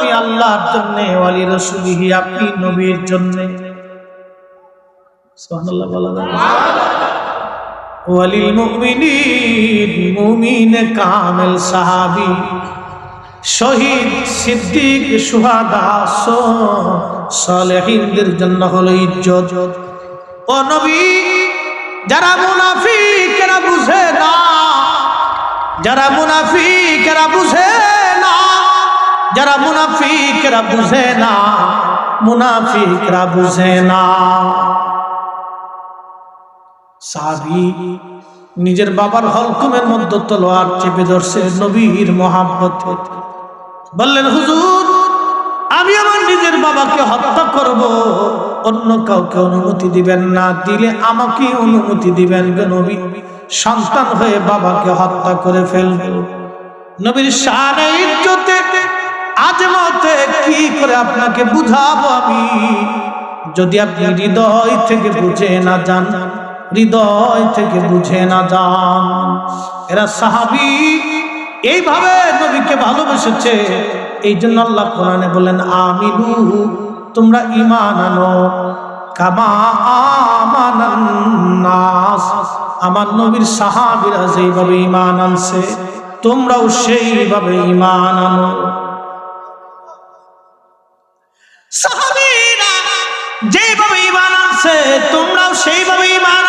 আমি আল্লাহর জন্য, ওয়ালি রাসূলিহি, আপনি নবীর জন্য। ওয়ালিল মুমিন কামেল শহীদ, সিদ্দিক জন্য হলো ইজ্জত। ও নবী, যারা মুনাফিকেরা বুঝে না, যারা মুনাফিকেরা বুঝে না যারা মুনাফিকেরা বুঝে না, মুনাফিকরা বুঝে না। সাহাবি নিজের বাবার হলকুমের মধ্যে তলোয়ার চেপে ধরছে নবীর মহাব্বত। বললেন, হুজুর, আমি আমার নিজের বাবাকে হত্যা করব। অন্য কাউকে অনুমতি দিবেন না, দিলে আমাকে অনুমতি দিবেন নবী। সন্তান হয়ে বাবাকে হত্যা করে ফেলবেন নবীর শানে ইজ্জতে আজ মতে কি করে আপনাকে বুঝাবো আমি? যদি আপনি হৃদয় থেকে বুঝে না যান, হৃদয় থেকে বুঝে না যান। এরা সাহাবি এইভাবে নবীকে ভালোবেসেছে। এই জন্য আল্লাহ কোরআনে বলেন, আমিনু, তোমরা ইমান আনো। আমার নবীর সাহাবীরা যেইভাবে ইমান আনছে, তোমরাও সেইভাবে ইমান আনো। সাহাবীরা যেভাবে ইমান তোমরাও সেইভাবে ইমান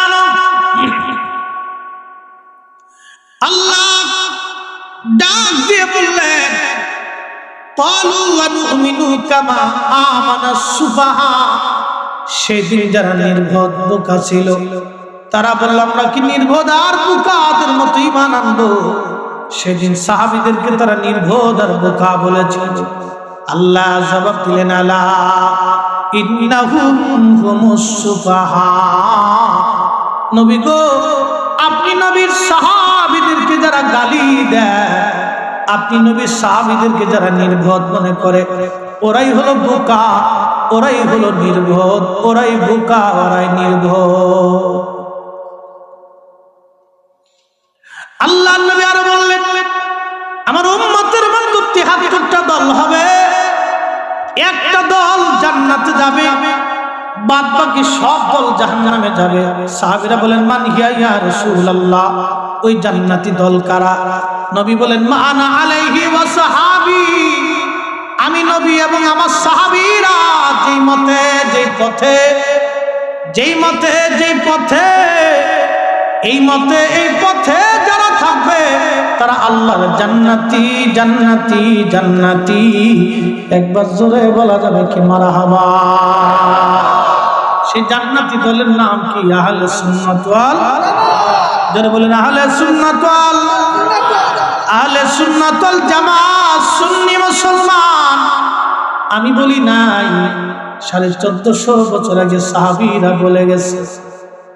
আল্লাহ ডাক দিয়ে বললেন সেদিন যারা নির্বোধ বোকা ছিল, তারা বলল, আমরা কি নির্বোধ? আর বোকাদের মতো ইমান আনব? সেদিন সাহাবিদেরকে তারা নির্বোধ আর বোকা বলেছিল আল্লাহ জবাব দিলেন, আলা ইন্নাহুম নবী গো, আপনি নবীর সাহাবিদেরকে যারা গালি দেয়, আপনি নবীর সাহাবিদেরকে যারা নির্বোধ মনে করে, ওরাই হলো বোকা, ওরাই হলো নির্বোধ, ওরাই বোকা, ওরাই নির্বোধ। আল্লাহ নবী আরও বললেন, আমার উম্মতের মধ্যে তিহাত্তরটা দল হবে। একটা দল জান্নাতে যাবে বাদ বাকি সব দল জাহান্নামে যাবে। সাহাবীরা বলেন, মান হিয়া ইয়া রাসূলুল্লাহ? ওই জান্নাতি দল কারা? নবী বলেন, মা আনা আলাইহি ওয়া সাহাবী। আমি নবী এবং আমার সাহাবীরা যেই মতে, যেই পথে, যেই মতে, যেই পথে, এই মতে, এই পথে থাকবে, তারা আল্লাহর জান্নাতি জান্নাতি জান্নাতি। একবার জোরে বলা যাবে কি মারা হাবা? সেই জান্নাতি দলের নাম কি? আহলে সুন্নাত ওয়াল? যারা বলেন, আহলে সুন্নাত ওয়াল। আহলে সুন্নাত ওয়াল জামাত, সুন্নি মুসলমান। আমি বলি নাই, সাড়ে চোদ্দশো বছর আগে সাহাবীরা বলে গেছে।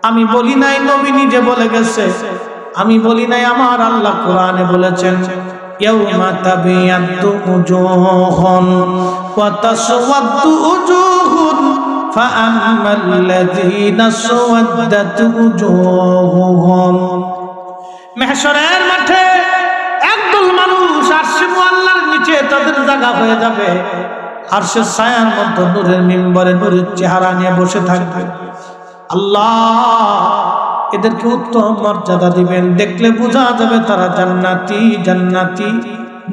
আমি বলি নাই, নবী নিজে বলে গেছে। আমি বলি নাই আমার আল্লাহ কোরআনে বলেছেন ইয়াউমা তাবিয়াদ্দু উজুহুন ওয়া তাসওয়াদ্দু উজুহুন فأما الذين سودت وجوههم মেহশরের মাঠে একদল মানুষ আরশে মুআল্লার নিচে তাদের জায়গা হয়ে যাবে আরশে ছায়ার মধ্যে নূরের মিম্বরে নূরের চেহারা নিয়ে বসে থাকবে আল্লাহ এদেরকে উত্তম মর্যাদা দিবেন। দেখলে বোঝা যাবে তারা জান্নাতি জান্নাতি।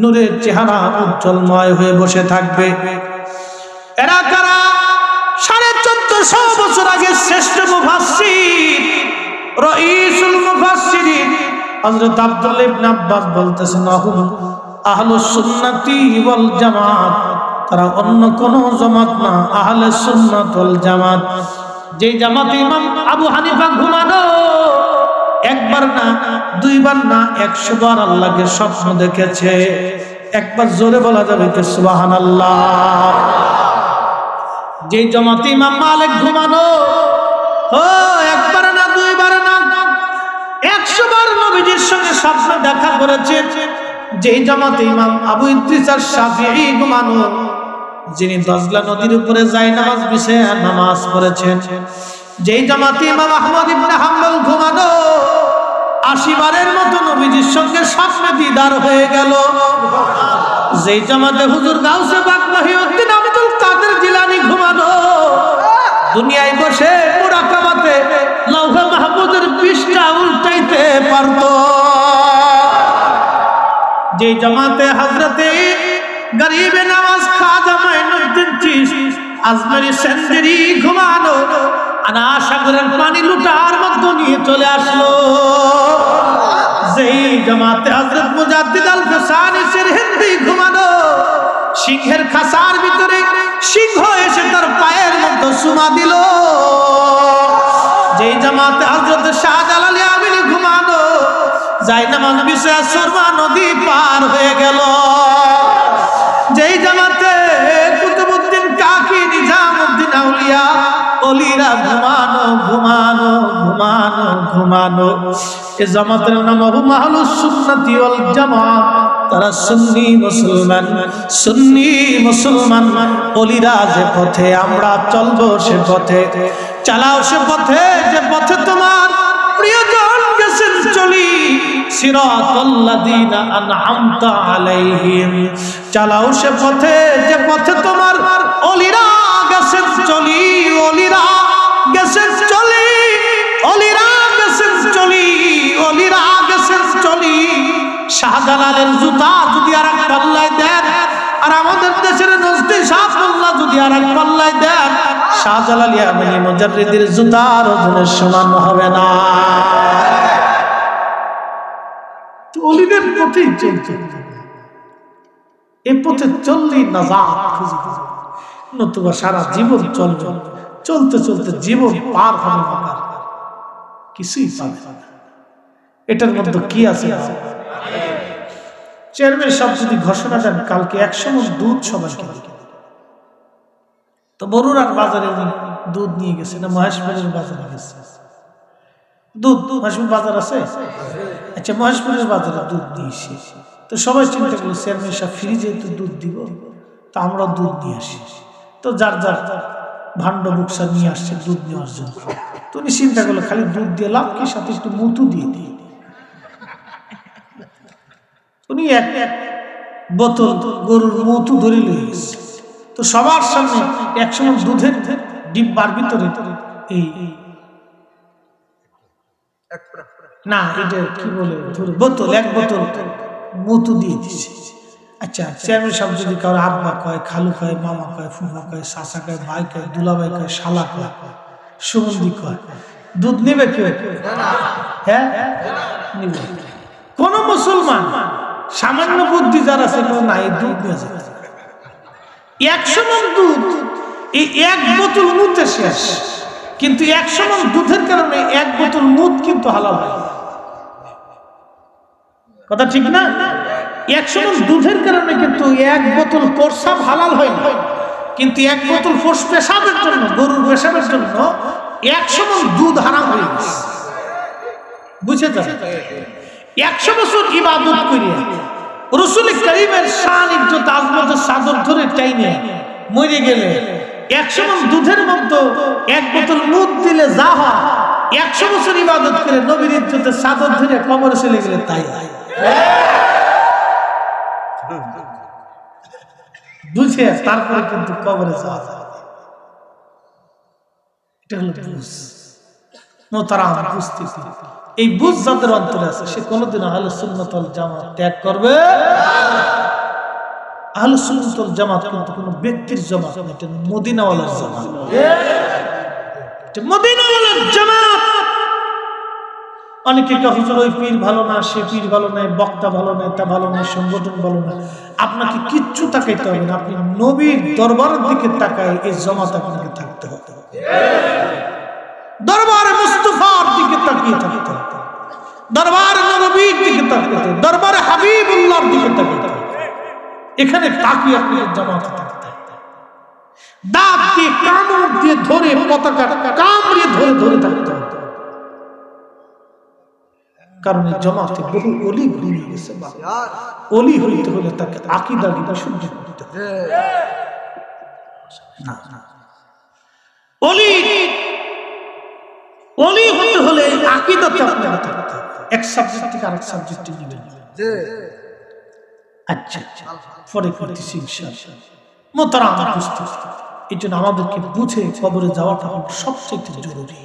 নূরের চেহারা উজ্জ্বলময় হয়ে বসে থাকবে। এরা কারা? সাড়ে চোদ্দশো বছর আগে শ্রেষ্ঠ মুফাসসির, রঈসুল মুফাসসিরিন। হযরত আব্দুল্লাহ ইবনে আব্বাস বলতেছেন, আহুম আহলুস সুন্নাতি ওয়াল জামাত। তারা অন্য কোন জামাত না, আহলে সুন্নাত ওয়াল জামাত। যেই জামাত ইমাম আবু হানিফা ঘুমানো। একবার না, দুইবার না একশো বার আল্লাহকে স্বপ্ন দেখেছে। একবার জোরে বলা যাবে কি সুবহানাল্লাহ। যেই জমাতে ইমাম মালিক ঘুমানো, ও, একবার না, দুইবার না একশো বার নবীজির সঙ্গে স্বপ্ন দেখা করেছে। যেই জামাত ইমাম আবু ইদ্রিস আর শাফিঈ ঘুমানো, যিনি দজলা নদীর উপরে যায় নামাজ বিছে নামাজ পড়েছেন। যেই জামাতে ইমাম আহমদ ইবনে হাম্বল ঘুমানো, আশিবারের মতো নবীজির সঙ্গে স্বপ্নে দিদার হয়ে গেল। যেই জামাতে হুজুর গাউসে বাক মহিউদ্দিন আব্দুল কাদের জিলানি ঘুমানো, দুনিয়ায় বসে মুরাকাবাতে লৌহে মাহমুদের পৃষ্ঠা উল্টাইতে পারতো। যে জামাতে হজরতে গরিবে নামাজ খাজা মাইনুদ্দিন চিস আজমেরি সেন্দেরি ঘুমানো আনা সাগরের পানি লুটার মধ্য নিয়ে চলে আসলো। যেই জামাতে হজরত মুজাদ্দিদ আল ফেসানি সের হিন্দি ঘুমানো সিংহের খাসার ভিতরে সিংহ এসে তার পায়ের মধ্যে সুমা দিল। যেই জামাতে হজরত শাহজালালি আমিনি ঘুমানো যাই নামাজ বিষয় সুরমা নদী পার হয়ে গেল। যেই জামাতে আউলিয়া অলিরা ঘুমানো ঘুমানো ঘুমানো ঘুমানো। এ জামাতের নাম আবু মাহলুস সুন্নতি ওয়াল জামাত। তারা সুন্নি মুসলমান সুন্নি মুসলমান। অলিরা যে পথে, আমরা চলবো সে পথে। চালাও সে পথে, যে পথে তোমার প্রিয়জন গেছেন চলি। সিরাতাল্লাযীনা আনআমতা আলাইহিম। চালাও সে পথে, যে পথে তোমার গেছেন চলি অলিরা, গেছেন চলি অলিরা, গেছেন চলি অলিরা, গেছেন চলি। শাহজালালের জুতা যদি আর এক পাল্লায় দেন, আর আমাদের দেশের নজদি শাহফুল্লাহ যদি আর এক পাল্লায় দেন, শাহজালাল ইয়ামানি মুজাররিদের জুতার ওজনের সমান হবে না। অলিদের পথেই এ পথে চললেই নাজাত খুঁজে খুঁজে। নতুবা সারা জীবন চলবে। চলতে চলতে জীবন পার হবে কিছুই পাবে এটার মধ্যে কি আছে? চেয়ারম্যান সাহেব যদি ঘোষণা দেন, কালকে একশো মন দুধ সবাইকে দিবে। তো বরুরার বাজারে দুধ নিয়ে গেছে না মহেশপুরের বাজারে গেছে? দুধ মহেশপুর বাজার আছে? আচ্ছা মহেশপুরের বাজারে দুধ দিয়েছি তো সবাই চিন্তা করল, চেয়ারম্যান সাহেব ফ্রি যেহেতু দুধ দিব, তো আমরা দুধ নিয়ে আসি। তো যার যার ভাণ্ড বুকসা নিয়ে আসছে দুধ নেওয়ার জন্য। তো উনি চিন্তা করল, খালি দুধ দিয়ে লাভ কি? সাথে একটু মুতু দিয়ে দিই। উনি এক এক বোতল গরুর মৌতু ধরে লয়ে গেছে। তো সবার সামনে একসময় দুধের ডিব্বার ভিতরে এই না, এটা কি বলে বোতল, এক বোতল মৌতু দিয়ে দিছে। আচ্ছা চেয়ারম্যান সাহেব যদি কারও আব্বা কয়, খালু কয়, মামা কয়, ফুফা কয় শাসা কয়, ভাই কয়, দুলাভাই কয়, শালা কয়, সুগন্ধি কয়, দুধ নেবে কেউ হ্যাঁ? নিবে। কোন মুসলমান সামান্য বুদ্ধি যার আছে কেউ নাই, দুধ নিয়ে যাবে একশো মন দুধ, এই এক বোতল মুতে শেষ। কিন্তু একশো মন দুধের কারণে এক বোতল মুদ কিন্তু হালাল হয়। কথা ঠিক না? একশো দুধের কারণে কিন্তু এক বোতল প্রসাব হালাল হয় না। কিন্তু এক বোতল ফোর্স পেশাবের জন্য, গরুর পেশাবের জন্য একশো মন দুধ হারাম হয়ে গেছে। বুঝে একশো বছর ইবাদত করিয়া রসুল করিমের শান ইজ্জত আজমতের সাদর ধরে টাইনে মরে গেলে একশো মন দুধের মধ্যে এক বোতল মুদ দিলে যা হয় একশো বছর ইবাদত করে নবীর ইজ্জতের সাদর ধরে কবরে চলে গেলে তাই হয়। বুঝে, তারপরে কিন্তু কবরে যাওয়া যায়। এই বুঝ যাদের অন্তরে আছে, সে কোনোদিন আহলে সুন্নতল ত্যাগ করবে। আহলে সুন্নতল জামাত কিন্তু কোনো ব্যক্তির জামাত এটা মদিনাওয়ালার এটা মদিনাওয়ালার জামাত। অনেকে হুজুর, ওই পীর ভালো না, সে পীর ভালো নয় বক্তা ভালো নয় তা ভালো নয় সংগঠন ভালো না। আপনাকে কিচ্ছু তাকাইতে হবে না, আপনি নবীর দরবারের দিকে তাকায় এই জামাত আপনাকে থাকতে হবে। দরবারে মুস্তফার দিকে তাকিয়ে থাকতে হবে। দরবারে নবীর দিকে তাকাতে হবে। দরবারে হাবিবুল্লাহর দিকে তাকাতে হবে। এখানে তাকিয়ে আপনি জামাতে থাকতে দাঁত দিয়ে কামড় দিয়ে ধরে পতাকা কামড়িয়ে ধরে ধরে থাকতে কারণ এই জমাতে বহু অলি ঘুরিয়ে গেছে অলি হইতে হলে তাকে আকিদা বিশুদ্ধ করতে হবে। না অলি অলি হতে হলে আকিদাতে আপনাকে হবে। এক সাবজেক্ট থেকে আরেক সাবজেক্টে নেবেন আচ্ছা আচ্ছা পরে করতেছি ইনশাআল্লাহ। মোতারাম উপস্থিত এই জন্য আমাদেরকে বুঝে কবরে যাওয়াটা সবচেয়ে জরুরি।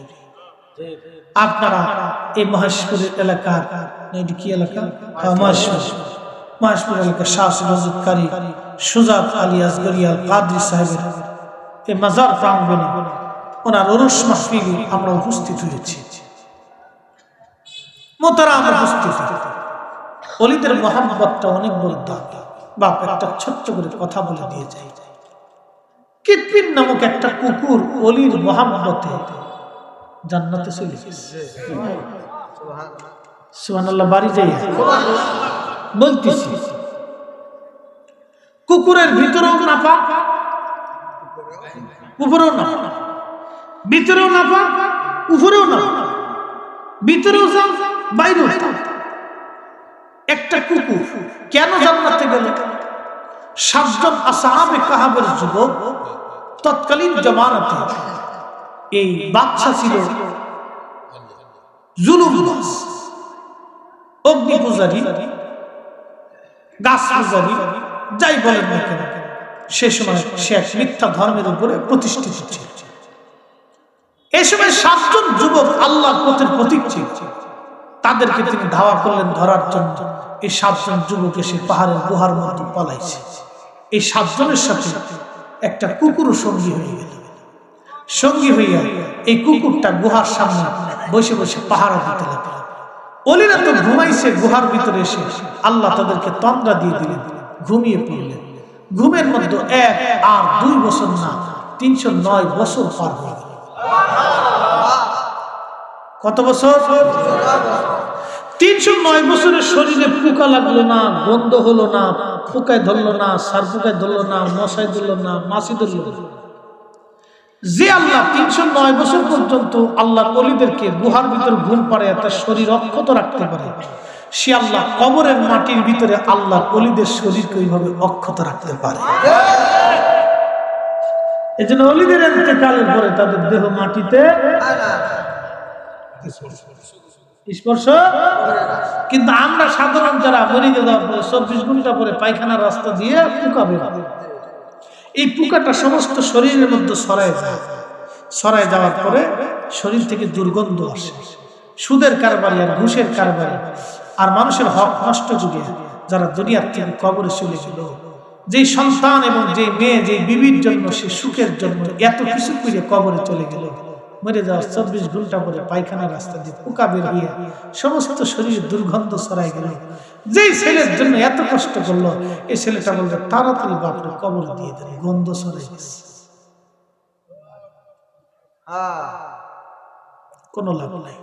আপনারা এই মহেশপুরের এলাকার কি এলাকা? হ্যাঁ, মহেশপুর। মহেশপুর এলাকার শাহ সুবাজকারী সুজাত আলী আসগরিয়াল কাদরি সাহেবের এই মাজার প্রাঙ্গণে ওনার ওরস মাহফিলে আমরা উপস্থিত হয়েছি। মোতারাম উপস্থিত। অলিদের অনেক বড় বাপ একটা ছোট্ট করে কথা বলে দিয়ে নামক একটা কুকুর অলির মহাম্মতে জান্নাতে চলে গেছে। সুবহানাল্লাহ, বাড়ি যাই। বলতেছি, কুকুরের ভিতরেও না উপরেও না ভিতরেও না উপরেও না ভিতরেও যাও, বাইরেও একটা কুকুর কেন জান্নাতে গেল? সাতজন আসাহাবে কাহাবের যুবক তৎকালীন জমানাতে। এই বাচ্চা ছিল জুলুম অগ্নি পূজারী, গাছ পূজারী, যাই বলেন সে সময় সে এক মিথ্যা ধর্মের উপরে প্রতিষ্ঠিত ছিল। এই সময় সাতজন যুবক আল্লাহর পথের প্রতীক ছিল। তাদেরকে তিনি ধাওয়া করলেন ধরার জন্য। এই সাতজন যুবক এসে পাহাড়ের গুহার মধ্যে পলাইছে। এই সাতজনের সাথে একটা কুকুরও সঙ্গী হয়ে গেল। সঙ্গী হইয়া এই কুকুরটা গুহার সামনে বসে বসে পাহারা দিতে লাগল। অলিরা তো ঘুমাইছে, গুহার ভিতরে এসে আল্লাহ তাদেরকে তন্দ্রা দিয়ে দিলেন, ঘুমিয়ে পড়লেন। ঘুমের মধ্যে এক আর দুই বছর না, তিনশো নয় বছর পার হয়ে কত বছর? তিনশো নয় বছরের শরীরে পোকা লাগল না বন্ধ হলো না পোকায় ধরলো না, সার পোকায় ধরলো না, মশায় ধরলো না, মাছি ধরলো না। যে আল্লাহ তিনশো নয় বছর পর্যন্ত আল্লাহর অলিদেরকে গুহার ভিতর ঘুম পাড়ে তার শরীর অক্ষত রাখতে পারে, সে আল্লাহ কবরের মাটির ভিতরে আল্লাহর অলিদের শরীরকে ওইভাবে অক্ষত রাখতে পারে এই জন্য অলিদের এতেকালের পরে তাদের দেহ মাটিতে স্পর্শ কিন্তু আমরা সাধারণ যারা মরে যাওয়ার পরে চব্বিশ ঘণ্টা পরে পায়খানা রাস্তা দিয়ে হয়। এই পোকাটা সমস্ত শরীরের মধ্যে ছড়ায় যায়। ছড়ায় যাওয়ার পরে শরীর থেকে দুর্গন্ধ আসে। সুদের কারবারি আর ঘুষের কারবারি আর মানুষের হক নষ্ট যুগে যারা দুনিয়ার থেকে কবরে চলে গেল। যেই সন্তান এবং যে মেয়ে যে বিবির জন্য, সে সুখের জন্য এত কিছু করে কবরে চলে গেল। মরে যাওয়ার চব্বিশ ঘণ্টা পরে পায়খানা রাস্তা দিয়ে পোকা বের হয়ে সমস্ত শরীর দুর্গন্ধ ছড়াই গেল। যেই ছেলের জন্য এত কষ্ট করল এই ছেলেটা বলবে তাড়াতাড়ি বাপরে কবরে দিয়ে দেন, গন্ধ ছড়াই গেছে। কোনো লাভ নাই।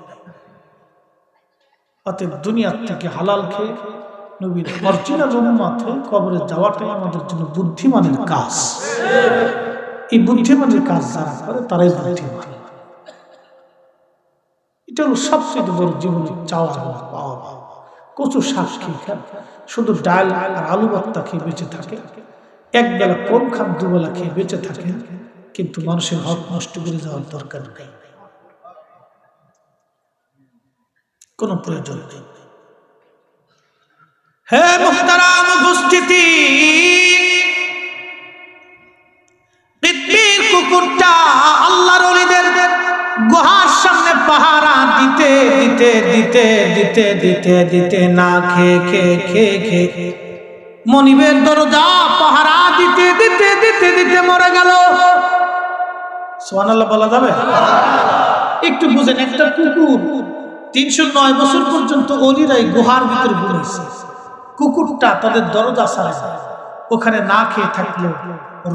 অতএব দুনিয়ার থেকে হালাল খেয়ে নবীর উম্মাত হয়ে কবরে যাওয়াটাই আমাদের জন্য বুদ্ধিমানের কাজ। এই বুদ্ধিমানের কাজ যারা করে, তারাই বুদ্ধিমান। এটা হলো সবচেয়ে বড় জীবনে চাওয়া পাওয়া কচু শাক খেয়ে খান শুধু ডাল আর আলু ভর্তা খেয়ে বেঁচে থাকে। এক বেলা কম খান দুবেলা খেয়ে বেঁচে থাকে। কিন্তু মানুষের হক নষ্ট করে যাওয়ার দরকার নেই। কোনো প্রয়োজন নেই। হে মুখতারাম উপস্থিতি! দিতে দিতে দিতে দিতে দিতে না খেয়ে খেয়ে খেয়ে খেয়ে। মনিবের দরজা, পাহারা দিতে দিতে দিতে দিতে মরে গেল। সোহানাল্লাহ বলা যাবে? একটু বুঝেন, একটা কুকুর তিনশো নয় বছর পর্যন্ত অলিরাই গুহার ভিতরে ঘুরেছে কুকুরটা তাদের দরজা ছাড়া ওখানে না খেয়ে থাকল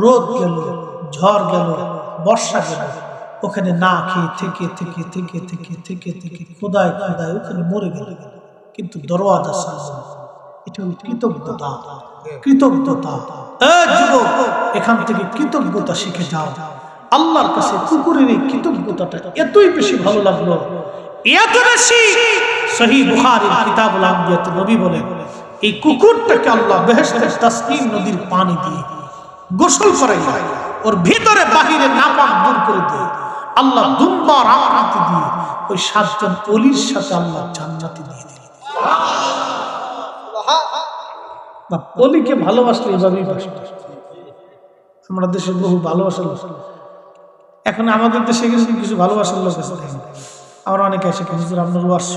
রোদ গেল, ঝড় গেল, বর্ষা গেল। ওখানে না খেয়ে থেকে থেকে থেকে থেকে থেকে থেকে খোদায় খোদায় ওখানে মরে গেল। কিন্তু দরওয়াজা সামনে এটা কৃতজ্ঞতা। কৃতজ্ঞতা। এখান থেকে কৃতজ্ঞতা শিখে যাও। আল্লাহর কাছে কুকুরের এই কৃতজ্ঞতাটা এতই বেশি ভালো লাগল। এত বেশি সহি নবী বলেন, এই কুকুরটাকে আল্লাহ বেহেশতের তাসকিন নদীর পানি দিয়ে গোসল করাই ওর ভিতরে বাহিরে নাপাক দূর করে দিয়ে। আল্লাহ দুম্বার আকৃতি দিয়ে ওই সাতজন অলির সাথে আল্লাহ জান্নাতি দিয়ে দিলেন। বা অলিকে ভালোবাসলে এভাবেই আমরা দেশে বহু ভালোবাসার লোক। এখন আমাদের দেশে গেছে কিছু ভালোবাসার লোক আছে। আমরা অনেকে এসে কিন্তু আপনার ওয়াশ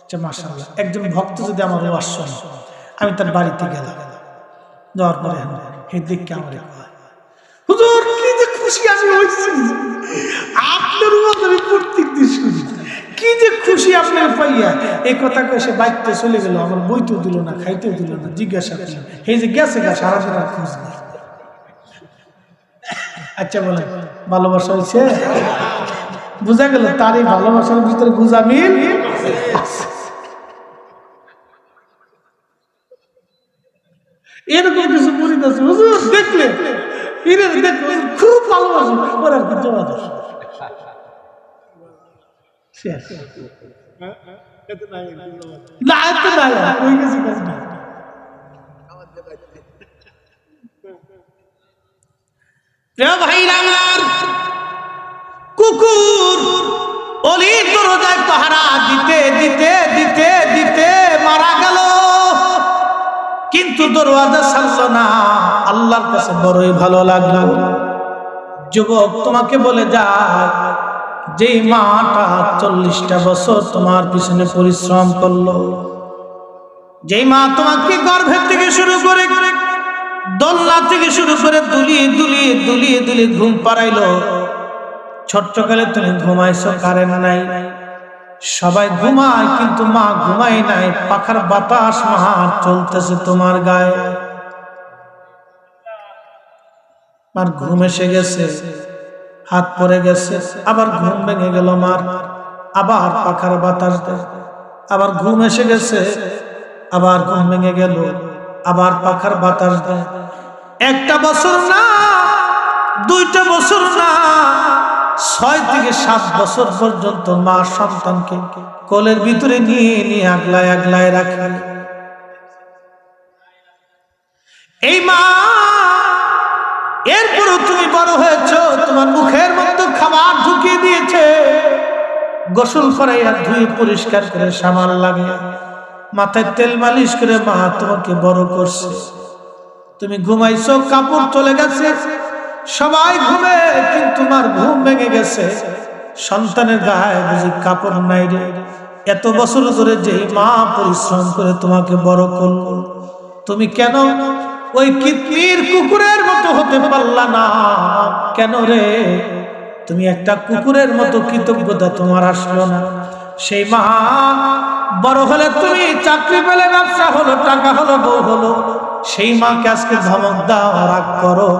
আচ্ছা মাসাল্লাহ একজন ভক্ত যদি আমার ওয়াশ আমি তার বাড়িতে গেলাম। যাওয়ার পরে হে, দেখকে আমার হুজুর, কি যে খুশি হয়েছি। আপনার আমি প্রত্যেক দিন কি যে খুশি আপনার পাইয়া। এই কথা কয়ে সে চলে গেল, আমার বইতেও দিল না, খাইতেও দিল না, জিজ্ঞাসা করল, এই যে গেছে গা আর খোঁজ আচ্ছা বলেন, ভালোবাসা হয়েছে বোঝা গেল তার এই ভালোবাসার ভিতরে বুঝা মিল? এরকম কিছু মুরিদ আছে হুজুর দেখলে এরে দেখো হুজুর খুব ভালোবাসে ওর আর কি জমা দোষ শেষ। না এত না ওই গেছে কাজ না প্রিয় ভাইরা আমার কুকুর অলির দরজায় পাহারা দিতে দিতে দিতে দিতে কিন্তু দরওয়াজা ছাড়ল না। আল্লাহর কাছে বড়ই ভালো লাগল। যুবক, তোমাকে বলে যায়, যেই মাটা চল্লিশটা বছর তোমার পিছনে পরিশ্রম করল, যেই মা তোমাকে গর্ভের থেকে শুরু করে দোলনা থেকে শুরু করে দুলিয়ে দুলিয়ে দুলিয়ে দুলিয়ে ঘুম পাড়াইলো। ছোট্টকালে তুমি ঘুমাইছো, কারেন্ট নাই। সবাই ঘুমায়, কিন্তু মা ঘুমাই নাই। পাখার বাতাস মহা চলতেছে তোমার গায়ে। মার ঘুম এসে গেছে, হাত পরে গেছে, আবার ঘুম ভেঙে গেল মার। আবার পাখার বাতাস আবার ঘুম এসে গেছে, আবার ঘুম ভেঙে গেল, আবার পাখার বাতাস একটা বছর না, দুইটা বছর না ছয় থেকে সাত বছর পর্যন্ত মা সন্তানকে কোলের ভিতরে নিয়ে নিয়ে আগলায় আগলায় রাখে। এই মা, এরপরও তুমি বড় হয়েছ, তোমার মুখের মধ্যে খাবার ঢুকিয়ে দিয়েছে। গোসল করাইয়া ধুয়ে পরিষ্কার করে সামাল লাগে মাথায় তেল মালিশ করে মা তোমাকে বড় করছে। তুমি ঘুমাইছো, কাপড় চলে গেছে সবাই ঘুমে, কিন্তু তোমার ঘুম ভেঙে গেছে। সন্তানের গায়ে বুঝি কাপড় নাই রে। এত বছর ধরে যে মা পরিশ্রম করে তোমাকে বড় করল। তুমি কেন ওই কিতমির কুকুরের মতো হতে পারলা না? কেন রে? তুমি একটা কুকুরের মতো কৃতজ্ঞতা তোমার আসলো না। সেই মা বড় হলে তুমি চাকরি পেলে ব্যবসা হলো টাকা হলো বউ হলো। সেই মাকে আজকে ধমক দাও রাগ করো।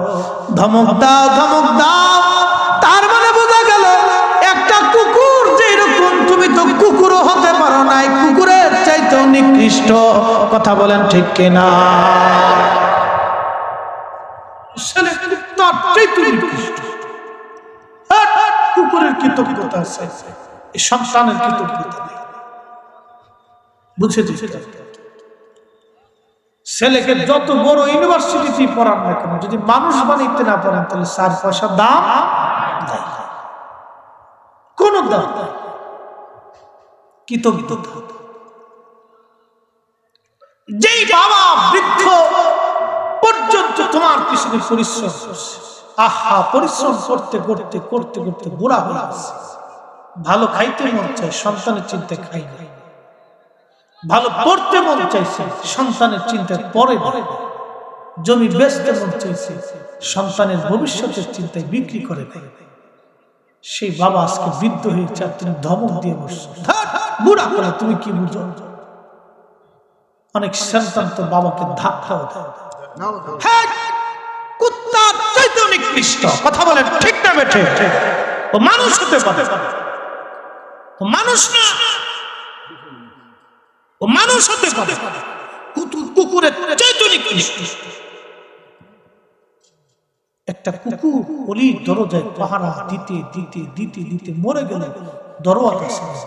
ধমক দাও ধমক দাও। তার মানে বোঝা গেল একটা কুকুর যেরকম তুমি তো কুকুরও হতে পারো নাই। কুকুরের চাইতেও নিকৃষ্ট। কথা বলেন ঠিক কিনা? তার চাইতেও নিকৃষ্ট। হাট, হাট, কুকুরের কৃতজ্ঞতা আছে। সন্তানের কৃতজ্ঞতা নেই। বুঝে ছেলেকে যত বড় ইউনিভার্সিটিতে পড়ান না কেন, যদি মানুষ না তাহলে পয়সা দাম দাম। কৃতজ্ঞতা। যেই বাবা বৃদ্ধ পর্যন্ত তোমার পিছনে পরিশ্রম আহা, পরিশ্রম করতে করতে করতে করতে বুড়া হয়ে গেছে। ভালো খাইতে মন চায় সন্তানের চিন্তায় খাই না। ভালো পড়তে মন চাইছে সন্তানের চিন্তায় পরে জমি বেচতে মন চাইছে সন্তানের ভবিষ্যতের চিন্তায় বিক্রি করে দেয় সেই বাবা আজকে বৃদ্ধ হয়েছে আর তুমি ধমক দিয়ে বসছো বুড়া করে তুমি কি বুঝো? অনেক সন্তান তো বাবাকে ধাক্কাও দেয়। হ্যাঁ, কুত্তার চাইতেও নিকৃষ্ট কথা বলেন ঠিক না বেঠে। ও মানুষ হতে পারে। ও মানুষ না। ও মানুষ হতে পারে। কুকুর কুকুরের চাইতেও নিকৃষ্ট একটা কুকুর অলি দরজায় পাহারা দিতে দিতে দিতে দিতে মরে গেল দরওয়াজা সামনে।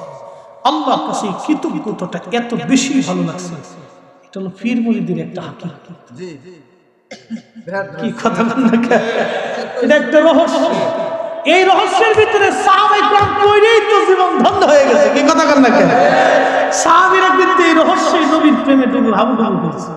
আল্লাহ কাছে কৃতজ্ঞতাটা এত বেশি ভালো লাগছে। এটা হলো পীর মুরিদের একটা হাকি কি কথা এটা একটা রহস্য। এই রহস্যের ভিতরে সাহাবাই তো জীবন ধন্য হয়ে গেছে। কি কথা না কেন? সাহাবিরা কিন্তু এই রহস্যই নবীর প্রেমে তুমি ভাবু ভাবু করছে।